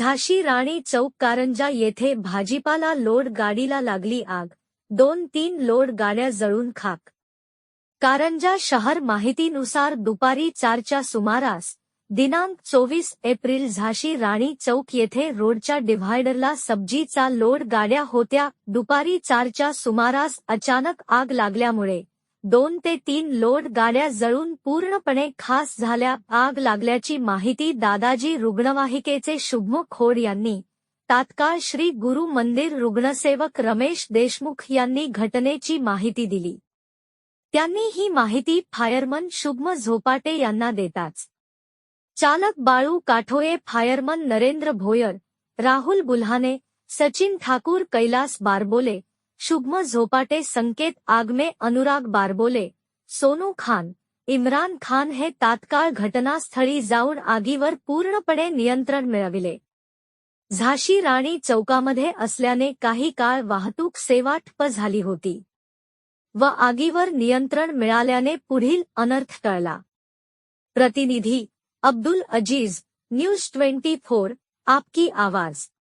झाशी राणी चौक कारंजा येथे भाजीपाला लोड गाडीला लागली आग. दोन तीन लोड गाड्या जळून खाक. कारंजा शहर माहितीनुसार दुपारी चारच्या सुमारास दिनांक चोवीस एप्रिल झाशी राणी चौक येथे रोडच्या डिव्हायडरला सब्जीचा लोड गाड्या होत्या. दुपारी चारच्या सुमारास अचानक आग लागल्यामुळे दोन ते तीन लोड गाड्या जळून पूर्णपणे खास झाल्या. आग लागल्याची माहिती दादाजी रुग्णवाहिकेचे शुभमुख खोड यांनी. तात्काळ श्री गुरु मंदिर रुग्णसेवक रमेश देशमुख यांनी घटनेची माहिती दिली. त्यांनी ही माहिती फायरमन शुभम झोपाटे यांना देताच. चालक बाळू काठोये फायरमन नरेंद्र भोयर राहुल बुल्हाने सचिन ठाकूर कैलास बारबोले शुभम झोपाटे संकेत आगमे अनुराग बारबोले सोनू खान इम्रान खान हे तात्काळ घटनास्थळी जाऊन आगीवर पूर्णपणे नियंत्रण मिळविले. झाशी राणी चौकामध्ये असल्याने काही काळ वाहतूक सेवा ठप्प झाली होती. व आगीवर नियंत्रण मिळाल्याने पुढील अनर्थ टळला. प्रतिनिधी Abdul Aziz news twenty four आपकी आवाज.